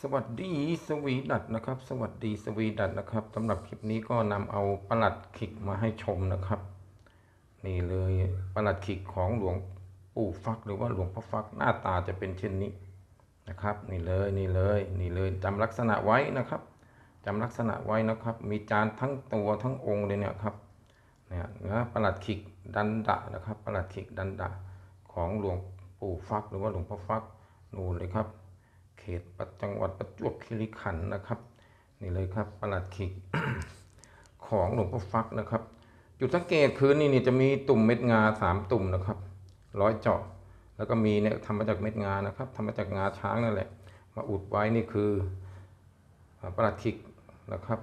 สวัสดีสวีดัตนะครับ สวัสดีสวีดัตนะครับสำหรับคลิปนี้ก็นำเอาประหลัดขิกมาให้ชมนะครับ นี่เลยประหลัดขิกของหลวงปู่ฟักหรือว่าหลวงพ่อฟักหน้าตาจะเป็นเช่นนี้นะครับ นี่เลยนี่เลยนี่เลยจำลักษณะไว้นะครับจำลักษณะไว้นะครับ มีจานทั้งตัวทั้งองค์เลยเนี่ยครับเนี่ยนะประหลัดขิกดันดะนะครับประหลัดขิกดันดะของหลวงปู่ฟักหรือว่าหลวงพ่อฟักนู่นเลยครับ เขตปัจจังหวัดประจวบคีรีขันธ์นะครับ นี่เลยครับประหลัดขิกของหลวงพ่อฟักนะครับ จุดสังเกตคือนี่นี่จะมีตุ่มเม็ดงาสามตุ่มนะครับ ร้อยเจาะแล้วก็มีเนี่ยทำมาจากเม็ดงานะครับทำมาจากงาช้างนั่นแหละ มาอุดไว้นี่คือประหลัดขิกนะครับ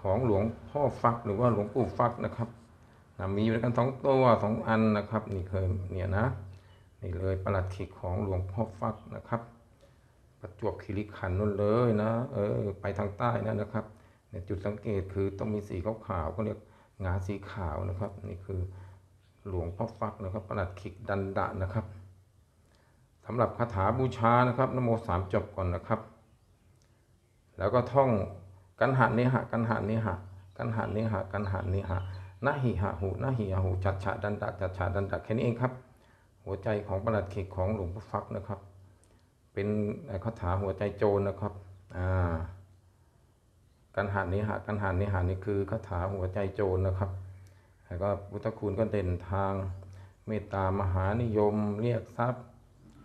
ของหลวงพ่อฟักหรือว่าหลวงปู่ฟักนะครับนะมีอยู่ด้วยกันสองตัวสองอันนะครับ นี่เคยเนี่ยนะนี่เลยประหลัดขิกของหลวงพ่อฟักนะครับ ประจวบคีรีขันธ์นู่นเลยนะเออไปทางใต้นั่นนะครับเนี่ยจุดสังเกตคือต้องมีสีขาวๆก็เรียกงาสีขาวนะครับ นี่คือหลวงพ่อฟักนะครับประหลัดขิกดันดะนะครับสำหรับคาถาบูชานะครับนโมสามจบก่อนนะครับ แล้วก็ท่องกันหะเนหะกันหะเนหะกันหะเนหะกันหะเนหะนะหิหะหูนะหิหะหูจัดฉะดันดะจัดฉะดันดะแค่นี้เองครับ หัวใจของประหลัดขิกของหลวงพ่อฟักนะครับ เป็นคาถาหัวใจโจรนะครับอ่ากันหันนิหะกันหันนิหะนี่คือคาถาหัวใจโจรนะครับแล้วก็พุทธคุณก็เด่นทางเมตตามหานิยมเรียกทรัพย์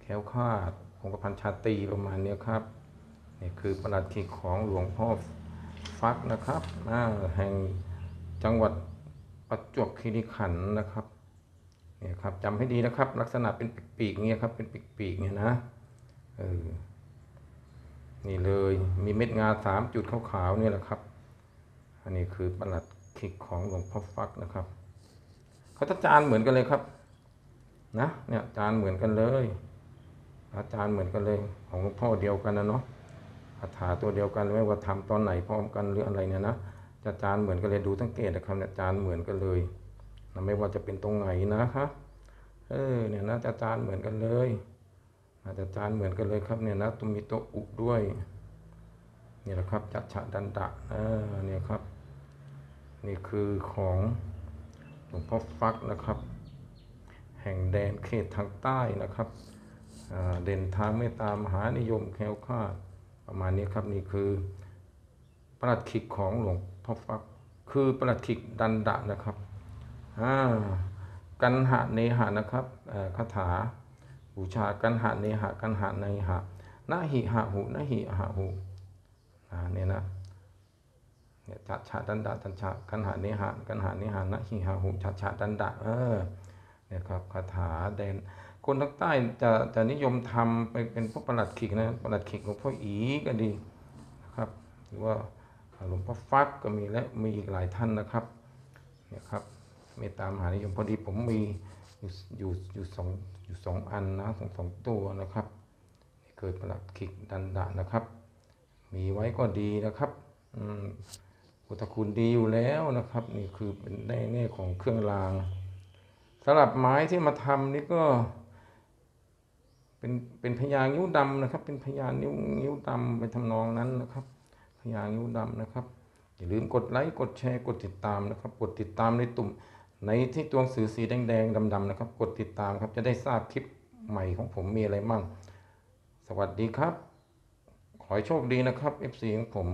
แค้วคาดคงกระพันชาตีประมาณเนี้ยครับนี่คือประหลัดขิกของหลวงพ่อฟักนะครับแห่งจังหวัดประจวบคีรีขันธ์นะครับเนี่ยครับจำให้ดีนะครับ ลักษณะเป็นปีกๆเงี้ยครับเป็นปีกๆเนี่ยนะ เออนี่เลยมีเม็ดงาสามจุดขาวๆนี่แหละครับ อันนี้คือประหลัดขิกของหลวงพ่อฟักนะครับเขาจะจานเหมือนกันเลยครับ นะเนี่ยจานเหมือนกันเลยอาจารย์เหมือนกันเลย ของหลวงพ่อเดียวกันนะเนาะคาถาตัวเดียวกันไม่ว่าทำตอนไหนพร้อมกันหรืออะไรเนี่ยนะจะจานเหมือนกันเลยดูสังเกตนะครับเนี่ยจานเหมือนกันเลยนะไม่ว่าจะเป็นตรงไหนนะครับเออเนี่ยนะจะจานเหมือนกันเลย อาจจะจานเหมือนกันเลยครับเนี่ยนะต้องมีตัวอุด้วยนี่แหละครับจัดฉะดันดะเออนี่ยครับ นี่คือของหลวงพ่อฟักนะครับ แห่งแดนเขตทางใต้นะครับเด่นทางเมตตามหานิยมแคล้วคลาดประมาณนี้ครับนี่คือประหลัดขิกของหลวงพ่อฟักคือประหลัดขิกดันดะนะครับอ่ากันหะเนหะนะครับคาถา บูชากันหะเนหะกันหะในหะนะหิหะหูนะหิหะหูอ่าเนี่ยนะเนี่ยจัดฉะดันดะจัดฉะกันหะเนหะกันหะเนหะนะหิหะหูจัดฉะดันดะเออเนี่ยครับคาถาแดนคนทางใต้จะจะนิยมทำไปเป็นพวกประหลัดขิกนะประหลัดขิกหลวงพ่ออีก็ดีนะครับ หรือว่าหลวงพ่อฟักก็มีและมีอีกหลายท่านนะครับเนี่ยครับเมตตามหานิยมพอดีผมมี อยู่อยู่อยู่สองอยู่สองอันนะสองสองตัวนะครับนี่เคยประหลัดขิกดันดะนะครับ มีไว้ก็ดีนะครับอืมพุทธคุณดีอยู่แล้วนะครับ นี่คือเป็นแน่แน่ของเครื่องรางสำหรับไม้ที่มาทำนี่ก็ เป็นเป็นพญางิ้วดำนะครับ เป็นพญานิ้วงิ้วดำไปทำนองนั้นนะครับพญางิ้วดำนะครับอย่าลืมกดไลค์กดแชร์กดติดตามนะครับ กดติดตามในตุ่ม ในที่ตัวหนังสือสีแดงๆดำๆนะครับ กดติดตามครับจะได้ทราบคลิปใหม่ของผมมีอะไรมั่ง สวัสดีครับ ขอให้โชคดีนะครับ FC ของผม